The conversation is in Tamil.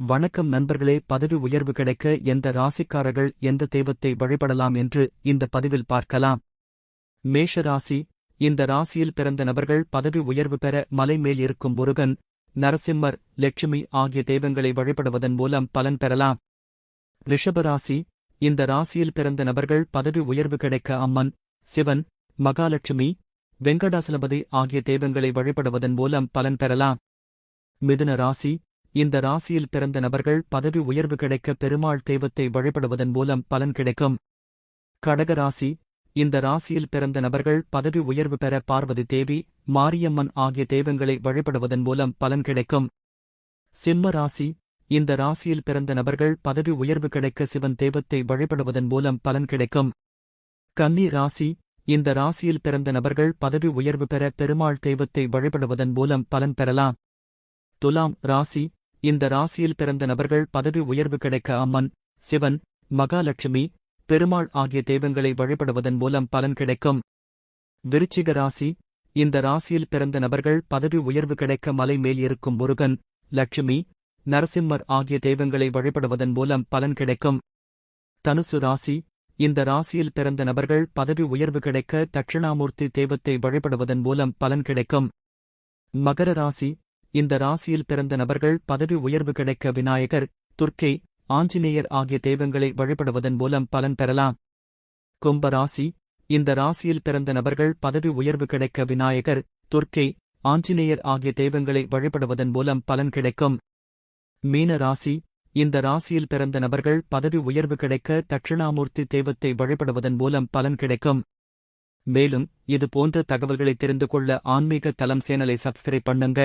வணக்கம் நண்பர்களே பதவி உயர்வு கிடைக்க எந்த ராசிக்காரர்கள் எந்த தெய்வத்தை வழிபடலாம் என்று இந்த பதிவில் பார்க்கலாம். மேஷ ராசி இந்த ராசியில் பிறந்த நபர்கள் பதவி உயர்வு பெற மலை மேல் இருக்கும் முருகன் நரசிம்மர் லட்சுமி ஆகிய தெய்வங்களை வழிபடுவதன் மூலம் பலன் பெறலாம். ரிஷபராசி இந்த ராசியில் பிறந்த நபர்கள் பதவி உயர்வு கிடைக்க அம்மன் சிவன் மகாலட்சுமி வெங்கடாசலபதி ஆகிய தெய்வங்களை வழிபடுவதன் மூலம் பலன் பெறலாம். மிதுன ராசி இந்த ராசியில் பிறந்த நபர்கள் பதவி உயர்வு கிடைக்க பெருமாள் தெய்வத்தை வழிபடுவதன் மூலம் பலன் கிடைக்கும். கடக ராசி இந்த ராசியில் பிறந்த நபர்கள் பதவி உயர்வு பெற பார்வதி தேவி மாரியம்மன் ஆகிய தெய்வங்களை வழிபடுவதன் மூலம் பலன் கிடைக்கும். சிம்ம ராசி இந்த ராசியில் பிறந்த நபர்கள் பதவி உயர்வு கிடைக்க சிவன் தெய்வத்தை வழிபடுவதன் மூலம் பலன் கிடைக்கும். கன்னி ராசி இந்த ராசியில் பிறந்த நபர்கள் பதவி உயர்வு பெற பெருமாள் தெய்வத்தை வழிபடுவதன் மூலம் பலன் பெறலாம். துலாம் ராசி இந்த ராசியில் பிறந்த நபர்கள் பதவி உயர்வு கிடைக்க அம்மன் சிவன் மகாலட்சுமி பெருமாள் ஆகிய தெய்வங்களை வழிபடுவதன் மூலம் பலன் கிடைக்கும். விருச்சிக ராசி இந்த ராசியில் பிறந்த நபர்கள் பதவி உயர்வு கிடைக்க மலை மேல் இருக்கும் முருகன் லட்சுமி நரசிம்மர் ஆகிய தெய்வங்களை வழிபடுவதன் மூலம் பலன் கிடைக்கும். தனுசு ராசி இந்த ராசியில் பிறந்த நபர்கள் பதவி உயர்வு கிடைக்க தட்சிணாமூர்த்தி தெய்வத்தை வழிபடுவதன் மூலம் பலன் கிடைக்கும். மகர ராசி இந்த ராசியில் பிறந்த நபர்கள் பதவி உயர்வு கிடைக்க விநாயகர் துர்க்கை ஆஞ்சநேயர் ஆகிய தெய்வங்களை வழிபடுவதன் மூலம் பலன் பெறலாம். கும்ப ராசி. இந்த ராசியில் பிறந்த நபர்கள் பதவி உயர்வு கிடைக்க விநாயகர் துர்க்கை ஆஞ்சநேயர் ஆகிய தெய்வங்களை வழிபடுவதன் மூலம் பலன் கிடைக்கும். மீன ராசி. இந்த ராசியில் பிறந்த நபர்கள் பதவி உயர்வு கிடைக்க தட்சிணாமூர்த்தி தெய்வத்தை வழிபடுவதன் மூலம் பலன் கிடைக்கும். மேலும் இது போன்ற தகவல்களை தெரிந்து கொள்ள ஆன்மீக தலம் சேனலை சப்ஸ்கிரைப் பண்ணுங்க.